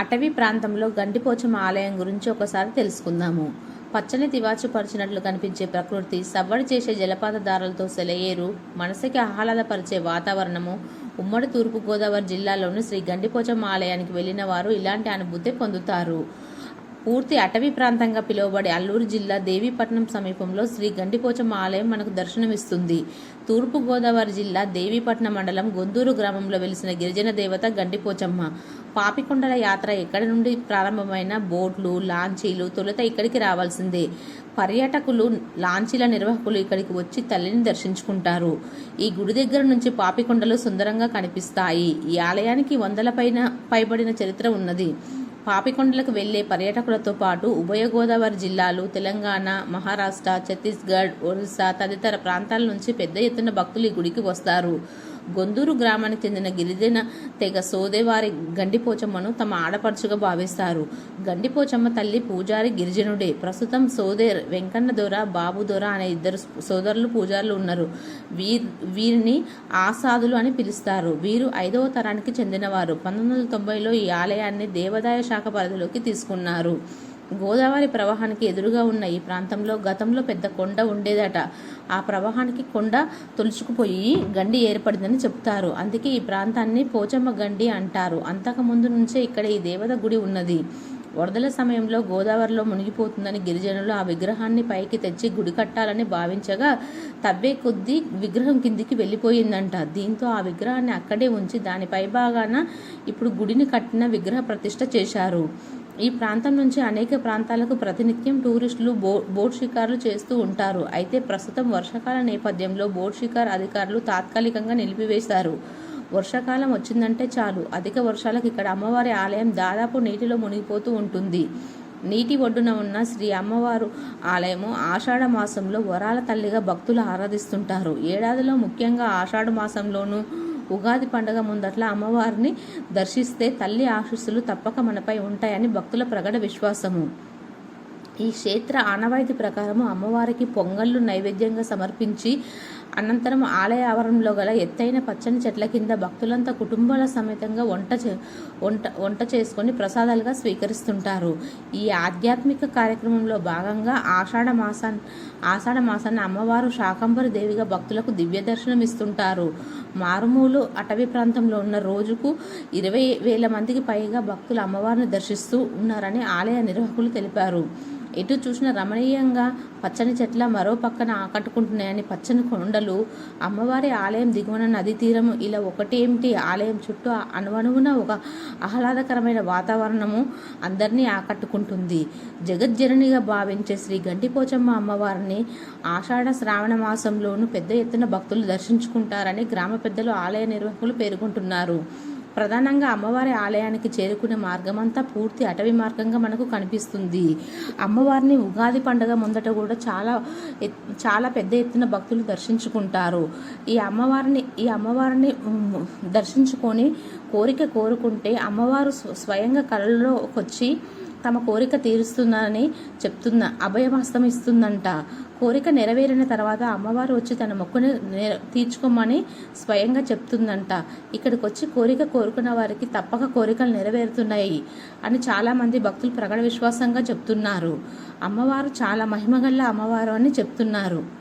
అటవీ ప్రాంతంలో గండిపోచమ్మ ఆలయం గురించి ఒకసారి తెలుసుకుందాము. పచ్చని తివాచుపరిచినట్లు కనిపించే ప్రకృతి సవ్వడి చేసే జలపాతదారులతో సెలయేరు మనసుకి ఆహ్లాదపరిచే వాతావరణము ఉమ్మడి తూర్పుగోదావరి జిల్లాలోని శ్రీ గండిపోచమ్మ ఆలయానికి వెళ్ళిన వారు ఇలాంటి అనుభూతి పొందుతారు. పూర్తి అటవీ ప్రాంతంగా పిలువబడే అల్లూరు జిల్లా దేవీపట్నం సమీపంలో శ్రీ గండిపోచమ్మ ఆలయం మనకు దర్శనమిస్తుంది. తూర్పుగోదావరి జిల్లా దేవీపట్నం మండలం గొందూరు గ్రామంలో వెలిసిన గిరిజన దేవత గండిపోచమ్మ. పాపికొండల యాత్ర ఎక్కడి నుండి ప్రారంభమైన? బోట్లు లాంచీలు తొలుత ఇక్కడికి రావాల్సిందే. పర్యాటకులు లాంచీల నిర్వాహకులు ఇక్కడికి వచ్చి తల్లిని దర్శించుకుంటారు. ఈ గుడి దగ్గర నుంచి పాపికొండలు సుందరంగా కనిపిస్తాయి. ఈ ఆలయానికి వందల పైన పైబడిన చరిత్ర ఉన్నది. పాపికొండలకు వెళ్ళే పర్యాటకులతో పాటు ఉభయ గోదావరి జిల్లాలు తెలంగాణ మహారాష్ట్ర ఛత్తీస్గఢ్ ఒరిస్సా తదితర ప్రాంతాల నుంచి పెద్ద ఎత్తున భక్తులు ఈ గుడికి వస్తారు. గొందూరు గ్రామానికి చెందిన గిరిజన తెగ సోదేవారి గండిపోచమ్మను తమ ఆడపడుచుగా భావిస్తారు. గండిపోచమ్మ తల్లి పూజారి గిరిజనుడే. ప్రస్తుతం సోదేర్ వెంకన్న దొర బాబు దొర అనే ఇద్దరు సోదరులు పూజారులు ఉన్నారు. వీర్ వీరిని ఆసాదులు అని పిలుస్తారు. వీరు ఐదవ తరానికి చెందినవారు. పంతొమ్మిది వందల తొంభైలో ఈ ఆలయాన్ని దేవాదాయ శాఖ పరిధిలోకి తీసుకున్నారు. గోదావరి ప్రవాహానికి ఎదురుగా ఉన్న ఈ ప్రాంతంలో గతంలో పెద్ద కొండ ఉండేదట. ఆ ప్రవాహానికి కొండ తొలుచుకుపోయి గండి ఏర్పడిందని చెప్తారు అందుకే ఈ ప్రాంతాన్ని పోచమ్మ గండి అంటారు. అంతకుముందు నుంచే ఇక్కడ ఈ దేవత గుడి ఉన్నది. వరదల సమయంలో గోదావరిలో మునిగిపోతుందని గిరిజనులు ఆ విగ్రహాన్ని పైకి తెచ్చి గుడి కట్టాలని భావించగా తవ్వే కొద్దీ విగ్రహం కిందికి వెళ్ళిపోయిందంట. దీంతో ఆ విగ్రహాన్ని అక్కడే ఉంచి దాని పైభాగాన ఇప్పుడు గుడిని కట్టిన విగ్రహ ప్రతిష్ట చేశారు. ఈ ప్రాంతం నుంచి అనేక ప్రాంతాలకు ప్రతినిత్యం టూరిస్టులు బో బోట్ షికారులు చేస్తూ ఉంటారు. అయితే ప్రస్తుతం వర్షాకాల నేపథ్యంలో బోట్ షికార్ అధికారులు తాత్కాలికంగా నిలిపివేశారు. వర్షాకాలం వచ్చిందంటే చాలు. అధిక వర్షాలకు ఇక్కడ అమ్మవారి ఆలయం దాదాపు నీటిలో మునిగిపోతూ ఉంటుంది. నీటి ఒడ్డున ఉన్న శ్రీ అమ్మవారు ఆలయము ఆషాఢ మాసంలో వరాల తల్లిగా భక్తులు ఆరాధిస్తుంటారు. ఏడాదిలో ముఖ్యంగా ఆషాఢ మాసంలోనూ ఉగాది పండుగ ముందట్ల అమ్మవారిని దర్శిస్తే తల్లి ఆశీస్సులు తప్పక మనపై ఉంటాయని భక్తుల ప్రగడ విశ్వాసము. ఈ క్షేత్ర ఆనవాయితీ ప్రకారం అమ్మవారికి పొంగళ్ళు నైవేద్యంగా సమర్పించి అనంతరం ఆలయ ఆవరణలో గల ఎత్తైన పచ్చని చెట్ల కింద భక్తులంతా కుటుంబాల సమేతంగా వంట చే వంట వంట చేసుకొని ప్రసాదాలుగా స్వీకరిస్తుంటారు. ఈ ఆధ్యాత్మిక కార్యక్రమంలో భాగంగా ఆషాఢ మాసాన్ని ఆషాఢ మాసాన్ని అమ్మవారు శాకంబరి దేవిగా భక్తులకు దివ్య దర్శనం ఇస్తుంటారు. మారుమూలు అటవీ ప్రాంతంలో ఉన్న రోజుకు ఇరవై వేల మందికి పైగా భక్తులు అమ్మవారిని దర్శిస్తూ ఉన్నారని ఆలయ నిర్వాహకులు తెలిపారు. ఎటు చూసిన రమణీయంగా పచ్చని చెట్ల మరో పక్కన ఆకట్టుకుంటున్నాయని పచ్చని కొండలు. అమ్మవారి ఆలయం దిగువన నది తీరము. ఇలా ఒకటేమిటి ఆలయం చుట్టూ అణువణువున ఒక ఆహ్లాదకరమైన వాతావరణము అందరినీ ఆకట్టుకుంటుంది. జగజ్జననిగా భావించే శ్రీ గంటిపోచమ్మ అమ్మవారిని ఆషాఢ శ్రావణ మాసంలోనూ పెద్ద ఎత్తున భక్తులు దర్శించుకుంటారని గ్రామ పెద్దలు ఆలయ నిర్వాహకులు పేర్కొంటున్నారు. ప్రధానంగా అమ్మవారి ఆలయానికి చేరుకునే మార్గమంతా పూర్తి అటవీ మార్గంగా మనకు కనిపిస్తుంది. అమ్మవారిని ఉగాది పండుగ ముందట కూడా చాలా చాలా పెద్ద ఎత్తున భక్తులు దర్శించుకుంటారు. ఈ అమ్మవారిని ఈ అమ్మవారిని దర్శించుకొని కోరిక కోరుకుంటే అమ్మవారు స్వయంగా కళలోకి వచ్చి తమ కోరిక తీరుస్తుందని చెప్తున్న అభయమస్తం ఇస్తుందంట కోరిక నెరవేరిన తర్వాత అమ్మవారు వచ్చి తన మొక్కును తీర్చుకోమని స్వయంగా చెప్తుందంట. ఇక్కడికి వచ్చి కోరిక కోరుకున్న వారికి తప్పక కోరికలు నెరవేరుతున్నాయి అని చాలామంది భక్తులు ప్రగడ విశ్వాసంగా చెప్తున్నారు. అమ్మవారు చాలా మహిమగల్ల అమ్మవారు అని చెప్తున్నారు.